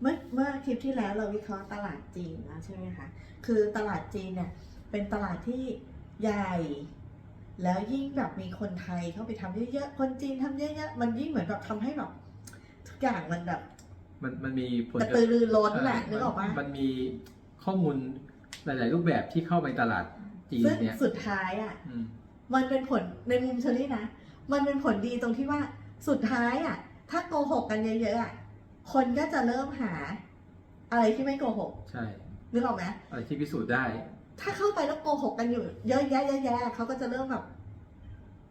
เมื่อเมื่อคลิปที่แล้วเราวิเคราะห์ตลาดจีนนะใช่ไหมคะ คือตลาดจีนเนี่ยเป็นตลาดที่ใหญ่ แล้วยิ่งแบบมีคนไทยเข้าไปทำเยอะๆ คนจีนทำเยอะๆ มันยิ่งเหมือนแบบทำให้แบบทุกอย่างมันแบบ มันมันมีผลกระตือรือร้นแหละเนึกออกปะมันมีข้อมูลหลาย ๆ รูปแบบที่เข้าไปตลาดจีนซึ่งเนี่ยสุดท้ายอะอืมมันเป็นผลในมุมเชอรี่นะ มันเป็นผลดีตรงที่ว่าสุดท้ายอะ ถ้าโกหกกันเยอะๆอะ คนก็จะเริ่มหา อะไรที่ไม่โกหกใช่นึกออกไหมอะไรที่พิสูจน์ได้ ถ้าเข้าไปแล้วโกหกกันอยู่ เยอะแยะเยอะแยะเขาก็จะเริ่มแบบ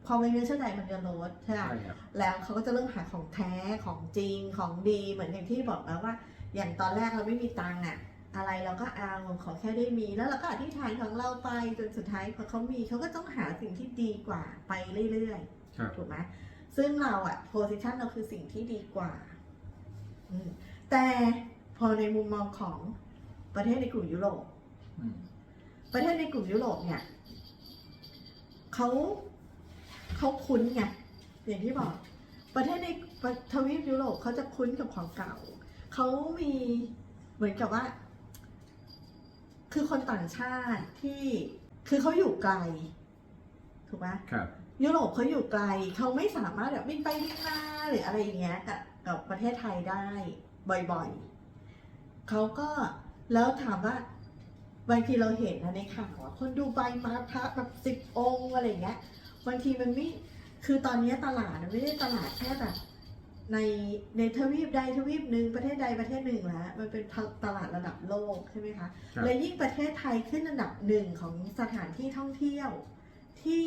ความไม่เชื่อใจมันจะลดใช่ไหมใช่ครับแล้วเขาก็จะเริ่มหาของแท้ของจริงของดีเหมือนอย่างที่บอกแล้วว่า อย่างตอนแรกเราไม่มีตังค์อะอะไรเราก็เอาขอแค่ได้มี แล้วเราก็อธิษฐานของเราไปจนสุดท้ายพอเขามีเขาก็ต้องหาสิ่งที่ดีกว่าไปเรื่อยครับๆถูกไหมซึ่งเราอะโพสิชันเราคือสิ่งที่ดีกว่าอืม แต่พอในมุมมองของประเทศในกลุ่มยุโรปอืมประเทศในกลุ่มยุโรปเนี่ยเขาเขาคุ้นไงอย่างที่บอก ประเทศในประทวีปยุโรปเขาจะคุ้นกับของเก่าเขามีเหมือนกับว่า คือคนต่างชาติที่คือเขาอยู่ไกล ถูกไหมครับ ยุโรปเขาอยู่ไกลเขาไม่สามารถแบบบินไปบินมาหรืออะไรอย่างเงี้ยกับ กับประเทศไทยได้บ่อยๆ เขาก็แล้วถามว่าบางทีเราเห็นนะในข่าวอะคนดูใบมาพระแบบสิบองค์อะไรอย่างเงี้ยบางทีมันไม่คือตอนนี้ตลาดมันไม่ได้ตลาดแค่แบบในในทวีปใดทวีปหนึ่งประเทศใดประเทศหนึ่งแล้วมันเป็นตลาดระดับโลกใช่ไหมคะครับและยิ่งประเทศไทยขึ้นอันดับหนึ่งของสถานที่ท่องเที่ยว ที่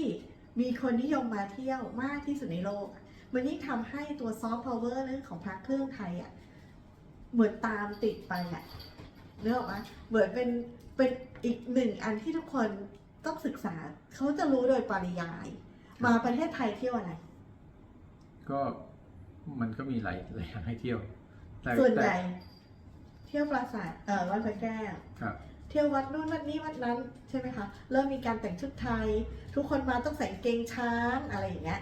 มีคนนิยมมาเที่ยวมากที่สุดในโลก มันยิ่งทำให้ตัวซอฟต์พาวเวอร์เรื่องของพระเครื่องไทยอะเหมือนตามติดไปอะเนื้อออกไหมเหมือนเป็นเป็นอีกหนึ่งอันที่ทุกคนต้องศึกษา เขาจะรู้โดยปริยาย มาประเทศไทยเที่ยวอะไร ก็มันก็มีหลายหลายอย่างให้เที่ยวแต่ส่วนใหญ่แต่เที่ยวปราสาทเอ่อวัดพระแก้วครับเที่ยววัดนู่นวัดนี้วัดนั้นใช่ไหมคะเริ่มมีการแต่งชุดไทย ทุกคนมาต้องใส่กางเกงช้างอะไรอย่างเงี้ย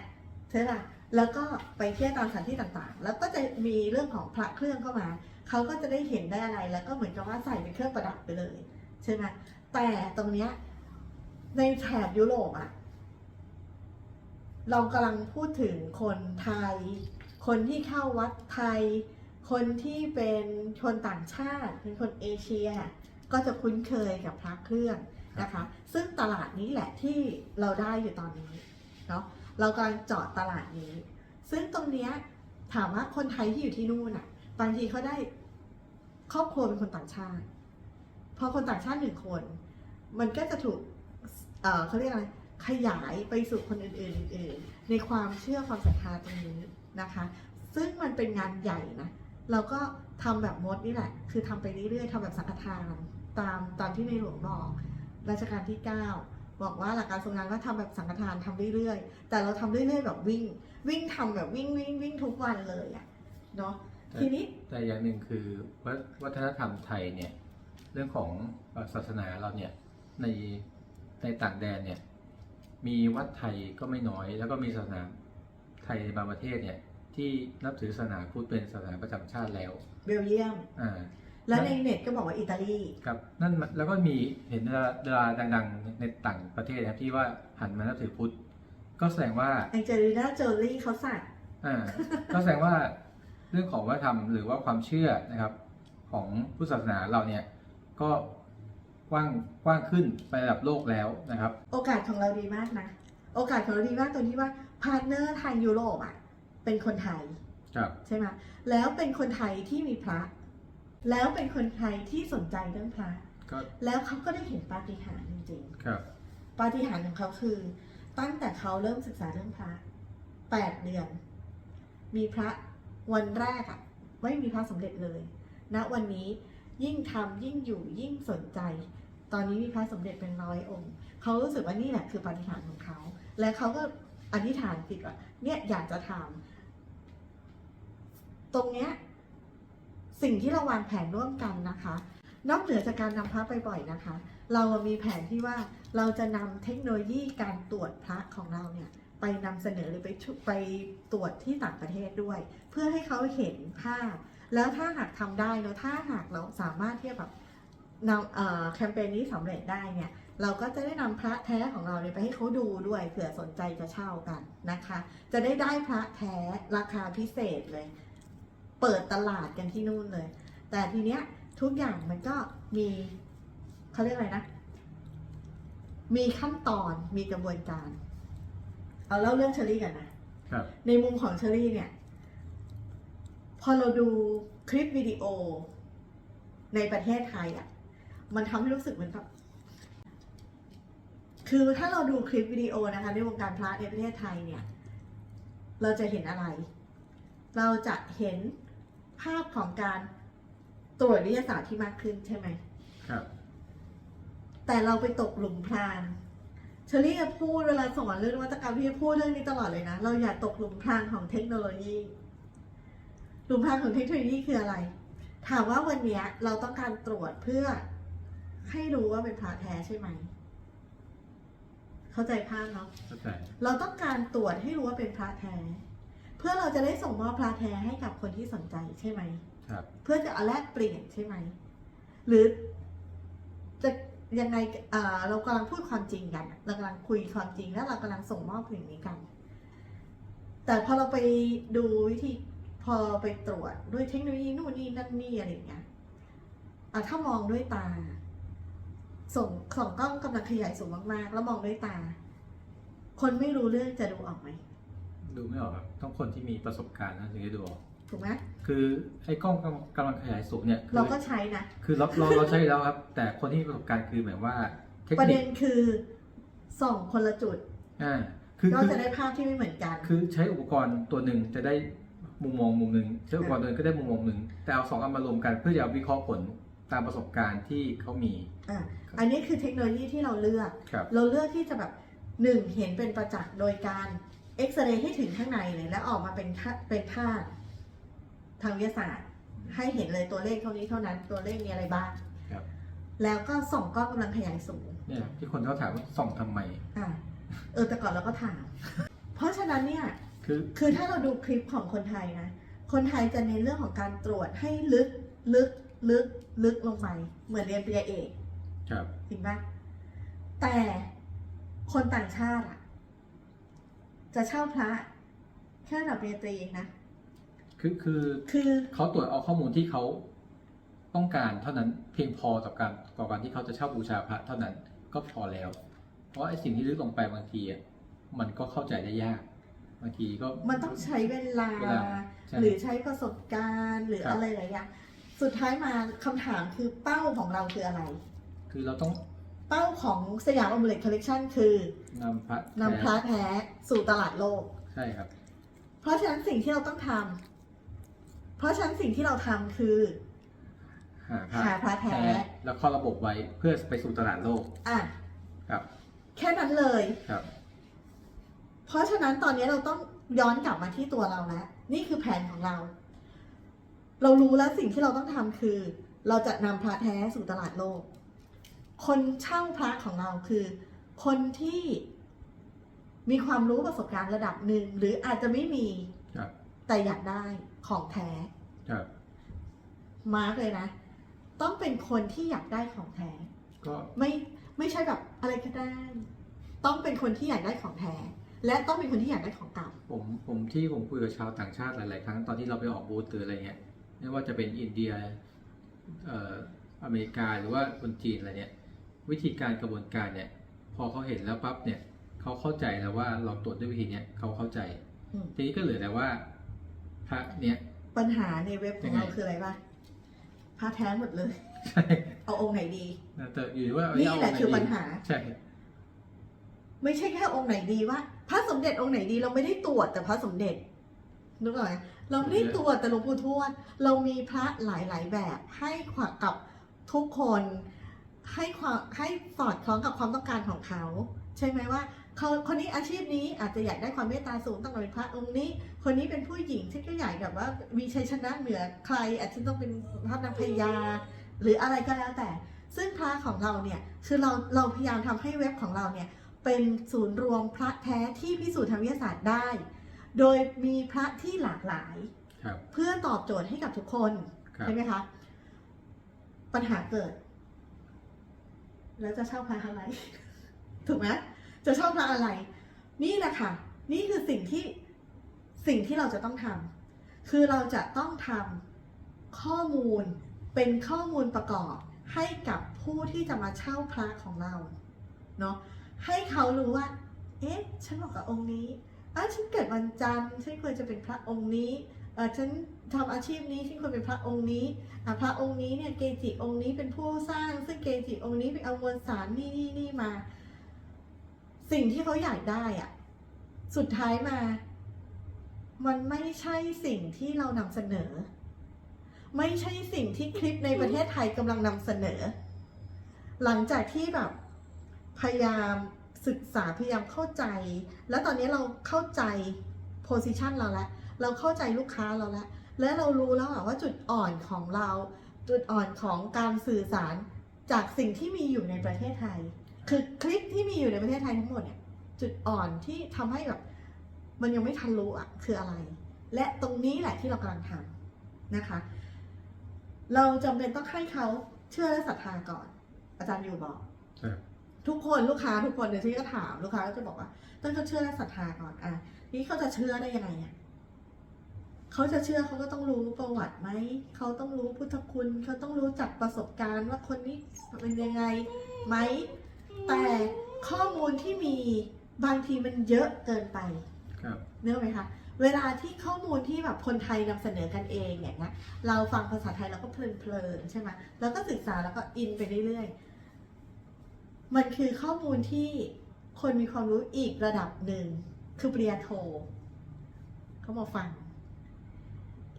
ใช่ไหม แล้วก็ไปเที่ยวตามสถานที่ต่างๆ แล้วก็จะมีเรื่องของพระเครื่องเข้ามา เขาก็จะได้เห็นได้อะไร แล้วก็เหมือนกับว่าใส่เป็นเครื่องประดับไปเลยใช่ไหมแต่ตรงเนี้ยในแถบยุโรปอะเรากำลังพูดถึงคนไทย คนที่เข้าวัดไทย คนที่เป็นคนต่างชาติ เป็นคนเอเชีย ก็จะคุ้นเคยกับพระเครื่องนะคะ ซึ่งตลาดนี้แหละที่เราได้อยู่ตอนนี้เนาะ เรากำลังเจาะตลาดนี้ ซึ่งตรงเนี้ยถามว่าคนไทยที่อยู่ที่นู่นอะ บางทีเขาได้ครอบครัวเป็นคนต่างชาติพอคนต่างชาติหนึ่งคน มันก็จะถูกเเขาเรียกอะไรขยายไปสู่คนอื่นๆอื่นๆในความเชื่อความศรัทธาตรงนี้นะคะ ซึ่งมันเป็นงานใหญ่นะ เราก็ทำแบบมดนี่แหละ คือทำไปเรื่อยๆทำแบบสังฆทานตามตามที่ในหลวงบอกรัชกาลที่ 9 บอกว่าหลักการทรงงานว่าทำแบบสังฆทานทำเรื่อยๆ แต่เราทำเรื่อยๆ แบบวิ่ง วิ่งทำแบบวิ่งวิ่งวิ่งทุกวันเลยอะเนาะทีนี้แต่อย่างหนึ่งคือวัฒวัฒนธรรมไทยเนี่ยเรื่องของศาสนาเราเนี่ยในในต่างแดนเนี่ยมีวัดไทยก็ไม่น้อย แล้วก็มีศาสนาไทยในบางประเทศเนี่ยที่นับถือศาสนาพุทธเป็นศาสนาประจำชาติแล้ว เบลเยียมอ่า และในเน็ตก็บอกว่าอิตาลีครับนั่นแล้วก็มีเห็นดาราดังๆ ในต่างประเทศนะครับที่ว่าหันมานับถือพุทธก็แสดงว่าแองเจลิน่าโจลี่เขาสักอ่าก็แสดงว่าเรื่องของวัฒนธรรมหรือว่าความเชื่อนะครับ ของพุทธศาสนาเราเนี่ยก็กว้างกว้างขึ้นไประดับโลกแล้วนะครับ โอกาสของเราดีมากนะ โอกาสของเราดีมากตรงที่ว่าพาร์ทเนอร์ทางยุโรปอะเป็นคนไทยครับใช่ไหมแล้วเป็นคนไทยที่มีพระ แล้วเป็นคนไทยที่สนใจเรื่องพระก็แล้วเขาก็ได้เห็นปาฏิหาริย์จริงครับ ๆ ปาฏิหาริย์ของเขาคือ ตั้งแต่เขาเริ่มศึกษาเรื่องพระแปดเดือน มีพระวันแรกอะไม่มีพระสมเด็จเลย ณวันนี้ยิ่งทำยิ่งอยู่ยิ่งสนใจ ตอนนี้มีพระสมเด็จเป็นร้อยองค์เขารู้สึกว่านี่แหละคือปาฏิหาริย์ของเขา และเขาก็อธิษฐานจิตว่าเนี่ยอยากจะทำตรงเนี้ย สิ่งที่เราวางแผนร่วมกันนะคะ นอกเหนือจากการนำพระไปบ่อยนะคะ เรามีแผนที่ว่าเราจะนำเทคโนโลยีการตรวจพระของเราเนี่ยไปนำเสนอหรือไปไปตรวจที่ต่างประเทศด้วย เพื่อให้เขาเห็นภาพ แล้วถ้าหากทำได้แล้วถ้าหากเราสามารถที่จะแบบนำแคมเปญนี้สำเร็จได้เนี่ยเราก็จะได้นำพระแท้ของเราเไปให้เขาดูด้วยเผื่อสนใจจะเช่ากันนะคะ จะได้ได้พระแท้ราคาพิเศษเลย เปิดตลาดกันที่นู่นเลย แต่ทีเนี้ยทุกอย่างมันก็มีเขาเรียกอะไรนะ มีขั้นตอนมีกระบวนการ เอาเล่าเรื่องเชอรี่กันนะครับในมุมของเชอรี่เนี่ย พอเราดูคลิปวิดีโอในประเทศไทยอะ่ะ มันทำให้รู้สึกเหมือนแบบคือถ้าเราดูคลิปวิดีโอนะคะ ในวงการพระในประเทศไทยเนี่ย เราจะเห็นอะไร เราจะเห็น ภาพของการตรวจวิทยาศาสตร์ที่มากขึ้นใช่ไหม ครับ แต่เราไปตกหลุมพรางเชอรี่จะพูดเวลาสอนเรื่องนวัตกรรมพี่จะพูดเรื่องนี้ตลอดเลยนะ เราอย่าตกหลุมพรางของเทคโนโลยี หลุมพรางของเทคโนโลยีคืออะไร ถามว่าวันเนี้ยเราต้องการตรวจเพื่อให้รู้ว่าเป็นพระแท้ใช่ไหม เข้าใจภาพเนาะ เข้าใจ เราต้องการตรวจให้รู้ว่าเป็นพระแท้ เพื่อเราจะได้ส่งมอบพระแท้ให้กับคนที่สนใจใช่ไหม ครับ เพื่อจะเอาแลกเปลี่ยนใช่ไหม หรือจะยังไงเอ่อเรากำลังพูดความจริงกัน เรากำลังคุยความจริงแล้วเรากำลังส่งมอบสิ่งนี้กัน แต่พอเราไปดูวิธีพอไปตรวจด้วยเทคโนโลยีนู่นนี่นั่นนี่อะไรอย่างเงี้ยอะถ้ามองด้วยตา ส่งส่องกล้องกำลังขยายสูงมากๆ แล้วมองด้วยตา คนไม่รู้เรื่องจะดูออกไหม ดูไม่ออกครับต้องคนที่มีประสบการณ์นะถึงจะดูออกถูกไหมคือไอ้กล้องกำกำลังขยายสูงเนี่ยคือเราก็ใช้นะ คือเราเราเราใช้อยู่แล้วครับ แต่คนที่มีประสบการณ์คือหมายว่าเทคประนิเด็คนคือส่องคนละจุดอ่าคือก็คือจะได้ภาพที่ไม่เหมือนกัน คือใช้อุปกรณ์ตัวหนึ่งจะได้มุมมองมุมหนึ่งใช้อุปกรณ์ตัวหนึงก็ได้มุมมองหนึ่งแต่เอาสองอันมารวมกันเพื่อจะวิเคราะห์ผลตามประสบการณ์ที่เขามีอะอันนี้คือเทคโนโลยีที่เราเลือกครับเราเลือกที่จะแบบหนึ่งเห็นเป็นประจักษ์โดยการ เอ็กซเรย์ให้ถึงข้างในเลยแล้วออกมาเป็นค่าเป็นค่าทางวิทยาศาสตร์ ให้เห็นเลยตัวเลขเท่านี้เท่านั้นตัวเลขมีอะไรบ้างครับ แล้วก็ส่องกล้องกำลังขยายสูงเนี่ยที่คนเขาถามว่าส่องทำไม อะเออแต่ก่อนเราก็ถาม เพราะฉะนั้นเนี่ย คือคือถ้าเราดูคลิปของคนไทยนะ คนไทยจะเน้นเรื่องของการตรวจให้ลึกลึกลึกลึกลงไปเหมือนเรียนปริญญาเอกครับ จริงปะแต่คนต่างชาติอะ จะเช่าพระแค่ระดับปริญญาตรีเองนะ คือคือคือเขาตรวจเอาข้อมูลที่เขาต้องการเท่านั้นเพียงพอต่อการต่อการที่เขาจะเช่าบูชาพระเท่านั้นก็พอแล้ว เพราะไอ้สิ่งที่ลึกลงไปบางทีอะมันก็เข้าใจได้ยากบางทีก็ มันต้องใช้เวลา เวลาใช่ หรือใช้ประสบการณ์หรือครับ อะไรหลายอย่างสุดท้ายมาคำถามคือเป้าของเราคืออะไร คือเราต้อง เป้าของสยามอ m ม l ล t คอลเล t ชันคือนำพระนำพระแท้แท้สู่ตลาดโลก ใช่ครับ เพราะฉะนั้นสิ่งที่เราต้องทำเพราะฉะนั้นสิ่งที่เราทำคือ หาพระหาพระแท้ แล้วเข้าระบบไว้เพื่อไปสู่ตลาดโลก อะ ครับ แค่นั้นเลยครับ เพราะฉะนั้นตอนนี้เราต้องย้อนกลับมาที่ตัวเราแล้วนี่คือแผนของเรา เรารู้แล้วสิ่งที่เราต้องทำคือ เราจะนำพระแท้สู่ตลาดโลก คนเช่าพระของเราคือ คนที่มีความรู้ประสบการณ์ระดับหนึ่ง หรืออาจจะไม่มีครับแต่อยากได้ของแท้ครับมาร์กเลยนะ ต้องเป็นคนที่อยากได้ของแท้ก็ไม่ไม่ใช่แบบอะไรก็ได้ ต้องเป็นคนที่อยากได้ของแท้และต้องเป็นคนที่อยากได้ของเก่าผมผมที่ผมคุยกับชาวต่างชาติหลาย ๆ ครั้งตอนที่เราไปออกบูธหรืออะไรเงี้ยไม่ว่าจะเป็นอินเดียเอ่ออเมริกาหรือว่าคนจีนอะไรเนี่ย วิธีการกระบวนการเนี่ย พอเขาเห็นแล้วปั๊บเนี่ยเขาเข้าใจแล้วว่าเราตรวจด้วยวิธีเนี้ยเขาเข้าใจ อืมทีนี้ก็เหลือแต่ว่าพระเนี่ย ปัญหาในเว็บของเรายังไงคืออะไรปะพาแท้หมดเลย ใช่เอาองค์ไหนดี แต่อยู่ที่ว่านี่เอาแหละไงคือดีปัญหา ใช่ ไม่ใช่แค่องค์ไหนดีว่าพระสมเด็จองค์ไหนดีเราไม่ได้ตรวจแต่พระสมเด็จนึกออกไหมเราไม่ได้ตรวจแต่หลวงปู่ทวดเรามีพระหลายๆแบบให้ขวกับทุกคน ให้ความให้สอดคล้องกับความต้องการของเขา ใช่ไหมว่าเขาคนนี้อาชีพนี้อาจจะอยากได้ความเมตตาสูงต้องเป็นพระองค์นี้ คนนี้เป็นผู้หญิงที่ก็อยากแบบว่ามีชัยชนะเหนือใคร อาจจะต้องเป็นพระนางพญาหรืออะไรก็แล้วแต่ ซึ่งพระของเราเนี่ยคือเราเราพยายามทำให้เว็บของเราเนี่ยเป็นศูนย์รวมพระแท้ที่พิสูจน์ทางวิทยาศาสตร์ได้ โดยมีพระที่หลากหลายครับเพื่อตอบโจทย์ให้กับทุกคนครับใช่ไหมคะปัญหาเกิด แล้วจะเช่าพระอะไร ถูกไหมจะเช่าพระอะไร นี่แหละค่ะ นี่คือสิ่งที่สิ่งที่เราจะต้องทำคือเราจะต้องทำข้อมูลเป็นข้อมูลประกอบให้กับผู้ที่จะมาเช่าพระของเราเนาะให้เขารู้ว่า เอ๊ะ ฉันบอกกับองค์นี้อะฉันเกิดวันจันทร์ฉันควรจะเป็นพระองค์นี้ ฉันทำอาชีพนี้ฉันควรเป็นพระองค์นี้พระองค์นี้เนี่ยเกจิองค์นี้เป็นผู้สร้าง ซึ่งเกจิองค์นี้ไปเอามวลสารนี่นี่นี่มา สิ่งที่เขาอยากได้อะสุดท้ายมา มันไม่ใช่สิ่งที่เรานำเสนอ ไม่ใช่สิ่งที่คลิปในประเทศไทยกำลังนำเสนอ หลังจากที่แบบพยายามศึกษาพยายามเข้าใจ แล้วตอนนี้เราเข้าใจโพสิชันเราแล้ว เราเข้าใจลูกค้าเราแล้ว และเรารู้แล้วอะว่าจุดอ่อนของเรา จุดอ่อนของการสื่อสารจากสิ่งที่มีอยู่ในประเทศไทย คือคลิปที่มีอยู่ในประเทศไทยทั้งหมดเนี่ยจุดอ่อนที่ทำให้แบบมันยังไม่ทันรู้อะคืออะไร และตรงนี้แหละที่เรากำลังทำนะคะ เราจำเป็นต้องให้เขาเชื่อและศรัทธาก่อน อาจารย์อยู่บอกครับทุกคนลูกค้าทุกคนเนี่ยที่ก็ถามลูกค้าก็จะบอกว่า ต้องเขาเชื่อและศรัทธาก่อนอะนี่เขาจะเชื่อได้ยังไงอะ เขาจะเชื่อเขาก็ต้องรู้ประวัติไหม เขาต้องรู้พุทธคุณ เขาต้องรู้จักประสบการณ์ว่าคนนี้เป็นยังไงไหม แต่ข้อมูลที่มีบางทีมันเยอะเกินไปครับเนื้ออกไหมคะ เวลาที่ข้อมูลที่แบบคนไทยนำเสนอกันเองอย่างเงี้ย เราฟังภาษาไทยเราก็เพลินๆใช่ไหมแล้วก็ศึกษาแล้วก็อินไปเรื่อยๆ มันคือข้อมูลที่คนมีความรู้อีกระดับหนึ่งคือปริญญาโทเขามาฟัง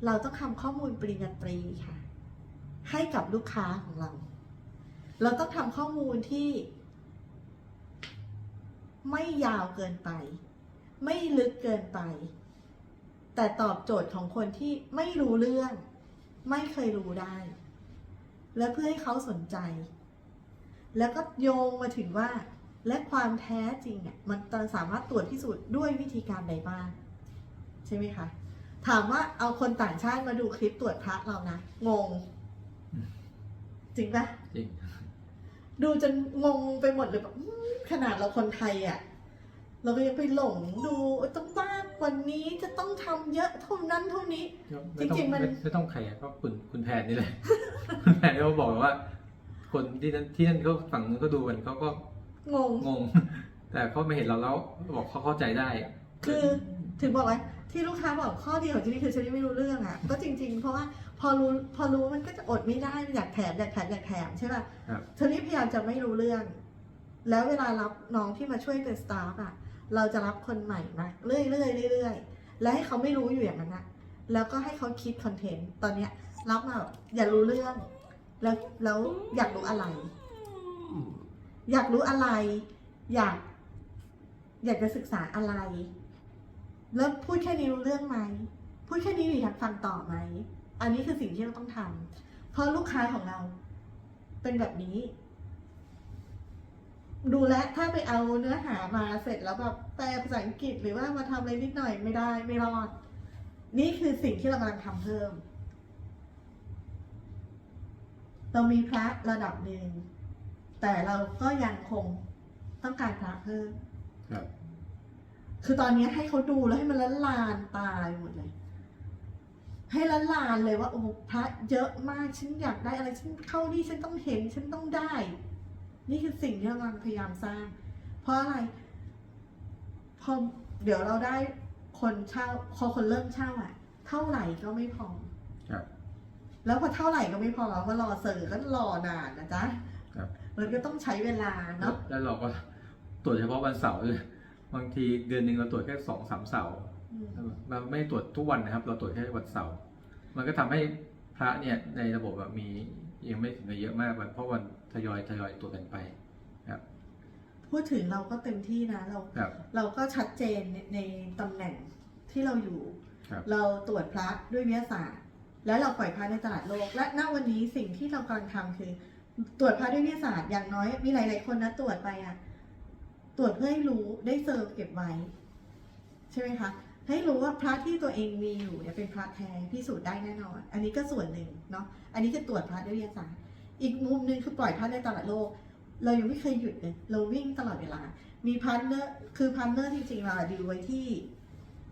เราต้องทำข้อมูลปริญญาตรีค่ะ ให้กับลูกค้าของเรา เราต้องทำข้อมูลที่ ไม่ยาวเกินไป ไม่ลึกเกินไป แต่ตอบโจทย์ของคนที่ไม่รู้เรื่อง ไม่เคยรู้ได้ และเพื่อให้เขาสนใจ แล้วก็โยงมาถึงว่า และความแท้จริงเนี่ยมันสามารถตรวจพิสูจน์ด้วยวิธีการใดบ้าง ใช่ไหมคะ ถามว่าเอาคนต่างชาติมาดูคลิปตรวจพระเรานะ งง จริงปะจริง ดูจนงงไปหมดเลยแบบอื้อขนาดเราคนไทยอะ่ะ เราก็ยังไปหลงดูต้องมากกว่านี้จะต้องทำเยอะเท่านั้นเท่านี้ไม่ต้องจริงๆมันไไม่ต้องใครอะก็คุณคุณแพนนี่แหละคุณแพนเขาบอกว่า คนที่นั่นที่นั่นเขาฝั่งนู้นก็ดูกันเขาก็งงงง แต่เขาไม่เห็นเราแล้วบอกเขาเข้าใจได้ คือ ถึงบอกไว้ที่ลูกค้าบอกข้อเดียวของที่นี่คือฉันยังไม่รู้เรื่องอะ่ะ ก็จริง ๆ เพราะว่าพอรู้พอรู้มันก็จะอดไม่ได้อยากแถมอยากแถมอยากแถมใช่ป่ะครับเธอนี่พยายามจะไม่รู้เรื่อง แล้วเวลารับน้องที่มาช่วยเป็นสตาฟอะเราจะรับคนใหม่มาเรื่อยเรื่อยเรื่อยๆและให้เขาไม่รู้อยู่อย่างนั้นนะแล้วก็ให้เขาคิดคอนเทนต์ตอนเนี้ยรับมาแบบอย่ารู้เรื่อง แล้วแล้วอยากรู้อะไร อยากรู้อะไร อยาก อยากจะศึกษาอะไร แล้วพูดแค่นี้รู้เรื่องไหม พูดแค่นี้หรือยากฟังต่อไหม อันนี้คือสิ่งที่เราต้องทำเพราะลูกค้าของเรา เป็นแบบนี้ ดูแลถ้าไปเอาเนื้อหามาเสร็จแล้วแบบแปลภาษาอังกฤษหรือว่ามาทำอะไรนิดหน่อยไม่ได้ไม่รอด นี่คือสิ่งที่เรากำลังทำเพิ่ม เรามีพระระดับหนึ่งแต่เราก็ยังคงต้องการพระเพิ่มครับ คือตอนนี้ให้เขาดูแล้วให้มันละลานตาไปหมดเลย ให้ละลานเลยว่า โอ้โหพระเยอะมากฉันอยากได้อะไรฉันเข้านี่ฉันต้องเห็นฉันต้องได้ นี่คือสิ่งที่เรากำลังพยายามสร้าง เพราะอะไรพอเดี๋ยวเราได้คนเช่าพอคนเริ่มเช่าอะ เท่าไหร่ก็ไม่พอครับแล้วพอเท่าไหร่ก็ไม่พอเราก็รอเสิร์ฟก็รอนานนะจ๊ะครับมันก็ต้องใช้เวลาเนาะแล้วเราก็ตรวจเฉพาะวันเสาร์เลย บางทีเดือนหนึ่งเราตรวจแค่สองสามเสาร์อืมเราไม่ได้ตรวจทุกวันนะครับ เราตรวจแค่วันเสาร์มันก็ทำให้พระเนี่ยในระบบแบบมียังไม่ถึงกับเยอะมากเพราะวันทยอยทยอยตรวจกันไปพูดถึงเราก็เต็มที่นะเราครับเราก็ชัดเจนในในตำแหน่งที่เราอยู่ครับเราตรวจพระด้วยวิทยาศาสตร์ และเราปล่อยพระในตลาดโลก และณวันนี้สิ่งที่เรากำลังทำคือ ตรวจพระด้วยวิทยาศาสตร์อย่างน้อยมีหลาย ๆ คนนะตรวจไปอะ ตรวจเพื่อให้รู้ได้เซอร์ฟเก็บไว้ ใช่ไหมคะ ให้รู้ว่าพระที่ตัวเองมีอยู่เนี่ยเป็นพระแท้พิสูจน์ได้แน่นอน อันนี้ก็ส่วนหนึ่งเนาะอันนี้คือตรวจพระด้วยวิทยาศาสตร์อีกมุมหนึ่งคือปล่อยพระในตลาดโลก เรายังไม่เคยหยุดเลยเราวิ่งตลอดเวลา มีพันเนอร์คือพันเนอร์จริงๆเราดีไว้ที่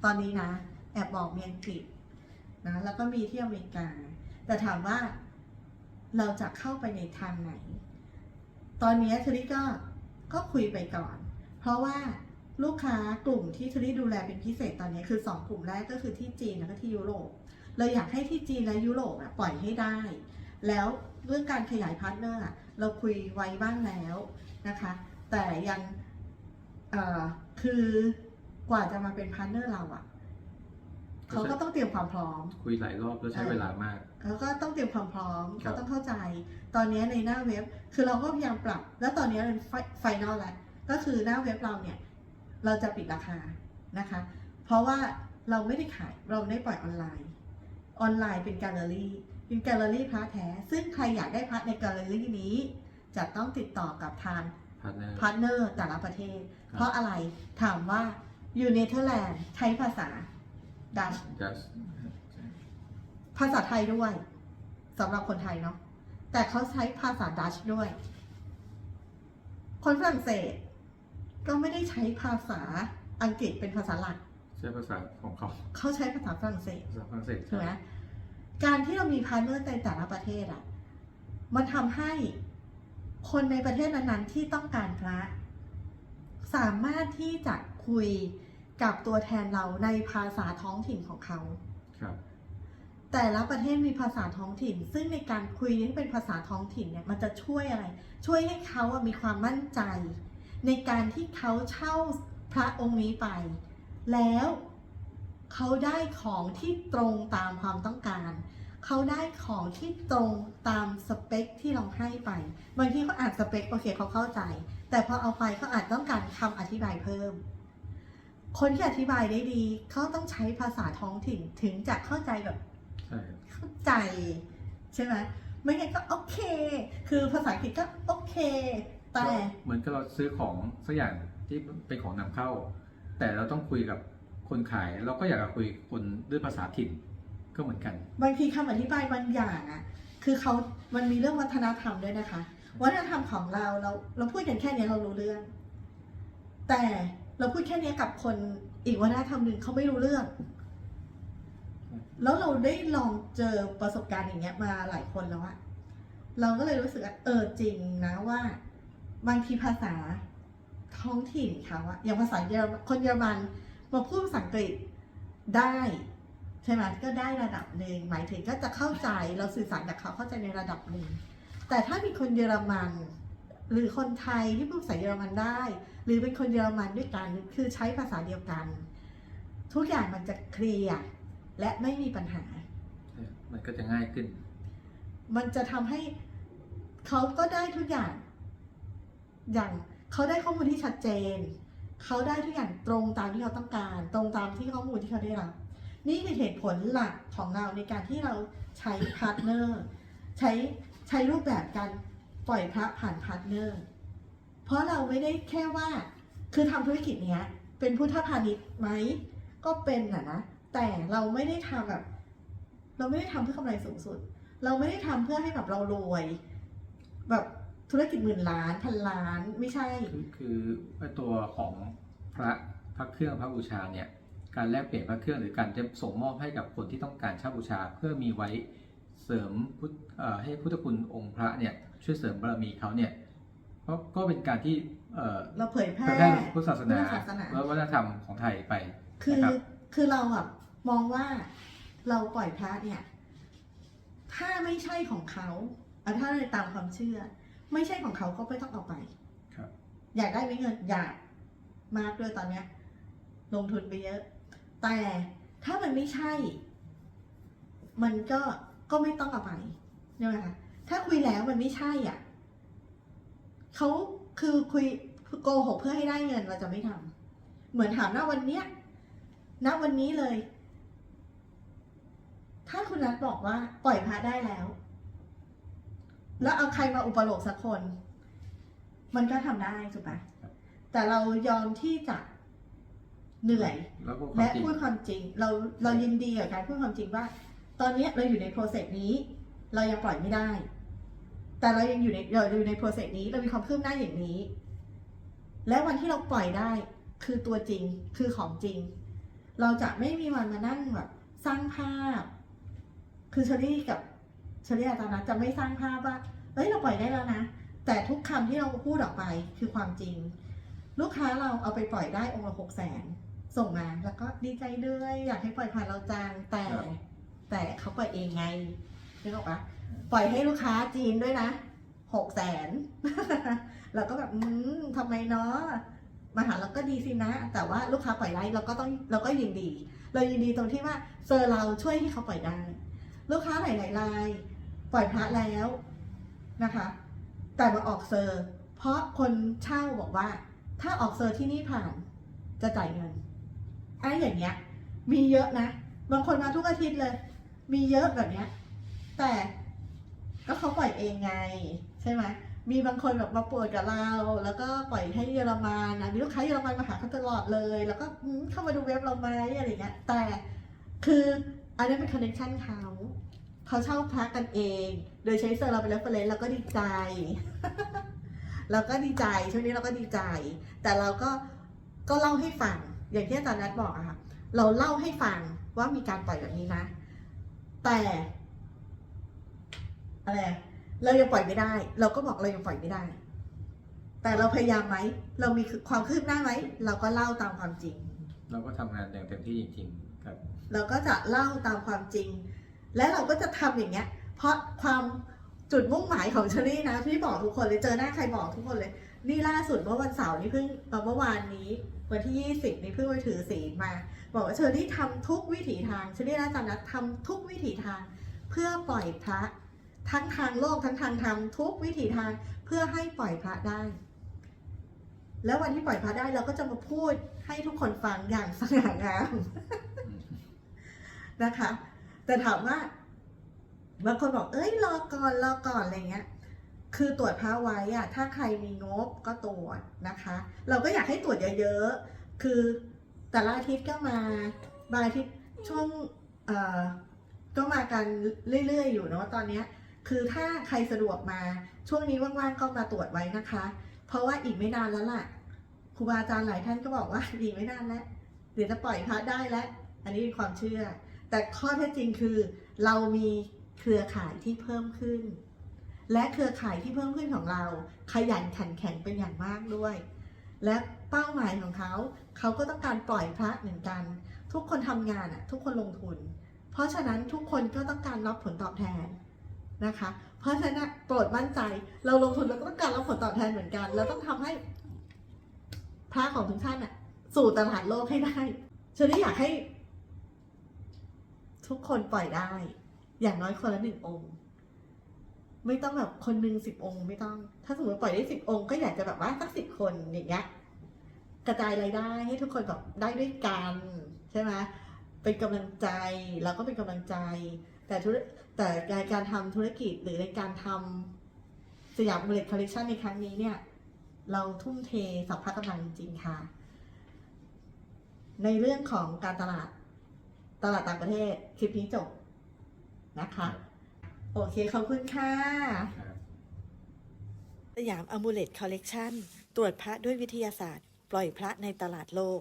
ตอนนี้นะ แอบบอกเมีอังกฤษนะแล้วก็มีที่อเมริกา แต่ถามว่าเราจะเข้าไปในทางไหน ตอนนี้เทอรี่ก็ก็คุยไปก่อน เพราะว่าลูกค้ากลุ่มที่เทอรี่ดูแลเป็นพิเศษตอนนี้คือ 2 กลุ่มแรกก็คือที่จีนแล้วก็ที่ยุโรปเราอยากให้ที่จีนและยุโรปอะปล่อยให้ได้ แล้วเรื่องการขยายพาร์ทเนอร์อะเราคุยไว้บ้างแล้วนะคะ แต่ยังเอ่อคือกว่าจะมาเป็นพาร์ทเนอร์เราอะเขาก็ต้องเตรียมความพร้อม คุยหลายรอบแล้วใช้เวลามากเขาก็ต้องเตรียมความพร้อมครัเขาบต้องเข้าใจ ตอนนี้ในหน้าเว็บ คือเราก็พยายามปรับ แล้วตอนนี้เป็นไฟนอลแล้ว ก็คือหน้าเว็บเราเนี่ยเราจะปิดราคานะคะ เพราะว่าเราไม่ได้ขายเราไม่ได้ปล่อยออนไลน์ ออนไลน์เป็นแกลเลอรี่เป็นแกลเลอรี่พระแท้ ซึ่งใครอยากได้พระในแกลเลอรี่นี้ จะต้องติดต่อกับทางพาร์ทเนอร์พาร์ทเนอร์แต่ละประเทศครับเพราะอะไรถามว่าอยู่เนเธอร์แลนด์ใช้ภาษาดัช just ภาษาไทยด้วยสำหรับคนไทยเนาะแต่เขาใช้ภาษาดัชด้วย คนฝรั่งเศส ก็ไม่ได้ใช้ภาษาอังกฤษเป็นภาษาหลัก ใช้ภาษาของเขาเขาใช้ภาษาฝรั่งเศสภาษาฝรั่งเศสถูกไหมการที่เรามีพาร์ทเนอร์ในแต่ละประเทศอะ่ะมันทำให้คนในประเทศนั้นๆที่ต้องการพระ สามารถที่จะคุยกับตัวแทนเราในภาษาท้องถิ่นของเขาครับ แต่ละประเทศมีภาษาท้องถิ่น ซึ่งในการคุยที่เป็นภาษาท้องถิ่นเนี่ยมันจะช่วยอะไร ช่วยให้เขาอะมีความมั่นใจ ในการที่เขาเช่าพระองค์นี้ไป แล้วเขาได้ของที่ตรงตามความต้องการ เขาได้ของที่ตรงตามสเปคที่เราให้ไป บางทีเขาอ่านสเปคโอเคเขาเข้าใจ แต่พอเอาไปเขาอาจต้องการคำอธิบายเพิ่ม คนที่อธิบายได้ดี เขาต้องใช้ภาษาท้องถิ่นถึงจะเข้าใจแบบเข้าใจใช่ไหมไม่งั้นก็โอเค คือภาษาอังกฤษก็โอเค แต่เหมือนกับเราซื้อของสักอย่างที่เป็นของนำเข้า แต่เราต้องคุยกับคนขาย เราก็อยากจะคุยคนด้วยภาษาถิ่นก็เหมือนกัน บางทีคำอธิบายบางอย่างอะ คือเขามันมีเรื่องวัฒนธรรมด้วยนะคะ วัฒนธรรมของเราเราเราพูดกันแค่เนี้ยเรารู้เรื่อง แต่เราพูดแค่เนี้ยกับคนอีกวัฒนธรรมหนึ่งเขาไม่รู้เรื่อง แล้วเราได้ลองเจอประสบการณ์อย่างเงี้ยมาหลายคนแล้วอะเราก็เลยรู้สึกว่าเออจริงนะว่า บางทีภาษาท้องถิ่นเขาอะอย่างภาษาเยอรมันคนเยอรมันมาพูดภาษาอังกฤษได้ใช่ไหมก็ได้ระดับหนึ่งหมายถึงก็จะเข้าใจเราสื่อสารกับเขาเข้าใจในระดับหนึ่งแต่ถ้ามีคนเยอรมัน หรือคนไทยที่พูดภาษาเยอรมันได้ หรือเป็นคนเยอรมันด้วยกันคือใช้ภาษาเดียวกัน ทุกอย่างมันจะเคลียร์และไม่มีปัญหา มันก็จะง่ายขึ้น มันจะทำให้เขาก็ได้ทุกอย่าง อย่างเขาได้ข้อมูลที่ชัดเจน เขาได้ทุกอย่างตรงตามที่เขาต้องการ ตรงตามที่ข้อมูลที่เขาได้รับ นี่คือเหตุผลหลักของเราในการที่เราใช้พาร์ทเนอร์ใช้ใช้รูปแบบการปล่อยพระผ่านพาร์ทเนอร์ เพราะเราไม่ได้แค่ว่าคือทำธุรกิจเนี้ย เป็นพุทธพาณิชย์ไหมก็เป็นอะนะแต่เราไม่ได้ทำแบบ เราไม่ได้ทำเพื่อกำไรสูงสุด เราไม่ได้ทำเพื่อให้แบบเรารวยแบบ ธุรกิจหมื่นล้านพันล้านไม่ใช่ คือคือไอ้ตัวของพระพระเครื่องพระบูชาเนี่ยการแลกเปลี่ยนพระเครื่องหรือการจะส่งมอบให้กับคนที่ต้องการเช่าบูชา เพื่อมีไว้เสริมพุทธเอ่อให้พุทธคุณองค์พระเนี่ยช่วยเสริมบารมีเขาเนี่ยก็ก็เป็นการที่เอ่อเราเผยแพเผร่ยแพร่พุทธศาสนาพุทธศาสนาและวัฒนธรรมของไทยไป คือนะครับคือเราแบบมองว่าเราปล่อยพระเนี่ย ถ้าไม่ใช่ของเขาเอาถ้าในตามความเชื่อ ไม่ใช่ของเขาก็ไม่ต้องเอาไปครับ อยากได้ไหมเงินอยากมากด้วยตอนเนี้ย ลงทุนไปเยอะ แต่ถ้ามันไม่ใช่ มันก็ก็ไม่ต้องเอาไปใช่ไหมคะถ้าคุยแล้วมันไม่ใช่อะเขาคือคุยโกหกเพื่อให้ได้เงินเราจะไม่ทำเหมือนถามว่าวันเนี้ยณวันนี้เลย ถ้าคุณนัทบอกว่าปล่อยพระได้แล้ว แล้วเอาใครมาอุปโลกสักคน มันก็ทำได้ถูกปะครับแต่เรายอมที่จะเหนื่อย แล้วก็ความและจริงพูดความจริง เราเรายินดีกับการพูดความจริงว่า ตอนเนี้ยเราอยู่ในโปรเซสนี้ เรายังปล่อยไม่ได้ แต่เรายังอยู่ในเราอยู่ในโปรเซสนี้ เรามีความคืบหน้าอย่างนี้ และวันที่เราปล่อยได้คือตัวจริงคือของจริง เราจะไม่มีวันมานั่งแบบสร้างภาพ คือเชอรี่กับ เชอรี่อาจารย์นะจะไม่สร้างภาพว่าเอ้ยเราปล่อยได้แล้วนะ แต่ทุกคำที่เราพูดออกไปคือความจริง ลูกค้าเราเอาไปปล่อยได้องค์ละหกแสนส่งมาแล้วก็ดีใจด้วยอยากให้ปล่อยผ่านเราจังแต่ครับแต่เขาปล่อยเองไงนึกออกปะปล่อยให้ลูกค้าจีนด้วยนะหกแสนเราก็แบบอืมทำไมเนาะมาหาเราก็ดีสินะ แต่ว่าลูกค้าปล่อยได้เราก็ต้องเราก็ยินดี เรายินดีตรงที่ว่าเซอร์เราช่วยให้เขาปล่อยได้ ลูกค้าหลายๆราย ปล่อยพระแล้วนะคะ แต่มาออกเซอร์ เพราะคนเช่าบอกว่า ถ้าออกเซอร์ที่นี่ผ่านจะจ่ายเงินไอ้อย่างเงี้ย มีเยอะนะ บางคนมาทุกอาทิตย์เลย มีเยอะแบบเนี้ย แต่ก็เขาปล่อยเองไง ใช่ไหมมีบางคนแบบมาปวดกับเรา แล้วก็ปล่อยให้เยอรมันนะมีลูกค้าเยอรมันมาหาเขาตลอดเลย แล้วก็เข้ามาดูเว็บเราไหมอะไรเงี้ยแต่คืออันนี้เป็นคอนเนคชั่นเขา เขาเช่าพักกันเอง โดยใช้เซอร์เราเป็นเรฟเฟรนซ์เราก็ดีใจ เราก็ดีใจช่วงนี้เราก็ดีใจ แต่เราก็ก็เล่าให้ฟัง อย่างที่อาจารย์นัทบอกอะค่ะ เราเล่าให้ฟังว่ามีการปล่อยแบบนี้นะ แต่อะไรอะเรายังปล่อยไม่ได้ เราก็บอกเรายังปล่อยไม่ได้ แต่เราพยายามไหม เรามีความคืบหน้าไหม เราก็เล่าตามความจริง เราก็ทำงานอย่างเต็มที่จริงๆครับ เราก็จะเล่าตามความจริง และเราก็จะทำอย่างเงี้ย เพราะความจุดมุ่งหมายของเชอรี่นะพี่บอกทุกคนเลยเจอหน้าใครบอกทุกคนเลย นี่ล่าสุดเมื่อวันเสาร์นี่เพิ่งเมื่อวานนี้ วันที่ 20 นี่เพิ่งไปถือศีลมา บอกว่าเชอรี่ทำทุกวิถีทางเชอรี่และอาจารย์นัททำทุกวิถีทาง เพื่อปล่อยพระทั้งทางโลกทั้งทางธรรมทุกวิถีทางเพื่อให้ปล่อยพระได้ แล้ววันที่ปล่อยพระได้เราก็จะมาพูดให้ทุกคนฟังอย่างสง่างามนะคะ แต่ถามว่าบางคนบอกเอ้ยรอก่อนรอก่อนอะไรเงี้ย คือตรวจพระไว้อะถ้าใครมีงบก็ตรวจนะคะ เราก็อยากให้ตรวจเยอะๆ คือแต่ละอาทิตย์ก็มาบางอาทิตย์ช่วงเอ่อก็มากันเรื่อยๆ อยู่เนาะตอนเนี้ยคือถ้าใครสะดวกมาช่วงนี้ว่างๆก็มาตรวจไว้นะคะ เพราะว่าอีกไม่นานแล้วล่ะครูบาอาจารย์หลายท่านก็บอกว่าอีกไม่นานแล้วเดี๋ยวจะปล่อยพระได้แล้ว อันนี้เป็นความเชื่อ แต่ข้อเท็จจริงคือเรามีเครือข่ายที่เพิ่มขึ้น และเครือข่ายที่เพิ่มขึ้นของเรา ขยันขันแข็งเป็นอย่างมากด้วย และเป้าหมายของเขา เขาก็ต้องการปล่อยพระเหมือนกัน ทุกคนทำงานอะทุกคนลงทุน เพราะฉะนั้นทุกคนก็ต้องการรับผลตอบแทนนะคะ เพราะฉะนั้นโปรดมั่นใจเราลงทุนเราก็ต้องการรับผลตอบแทนเหมือนกัน เราต้องทำให้พระของทุกท่านอะสู่ตลาดโลกให้ได้ฉันนี่อยากให้ ทุกคนปล่อยได้ อย่างน้อยคนละหนึ่งองค์ ไม่ต้องแบบคนหนึ่งสิบองค์ไม่ต้อง ถ้าสมมติปล่อยได้สิบองค์ก็อยากจะแบบว่าสักสิบคนอย่างเงี้ยกระจายรายได้ให้ทุกคนแบบได้ด้วยกันใช่ไหมเป็นกำลังใจเราก็เป็นกำลังใจ แต่ธุรแต่ในการทำธุรกิจหรือในการทำสยามเบรดคอลเลคชันในครั้งนี้เนี่ย เราทุ่มเทสัพพะกำลังจริงๆค่ะ ในเรื่องของการตลาด ตลาดต่างประเทศ คลิปนี้จบนะคะ โอเค ขอบคุณค่ะครับสยามอ m u l e t Collection ตรวจพระด้วยวิทยาศาสตร์ ปล่อยพระในตลาดโลก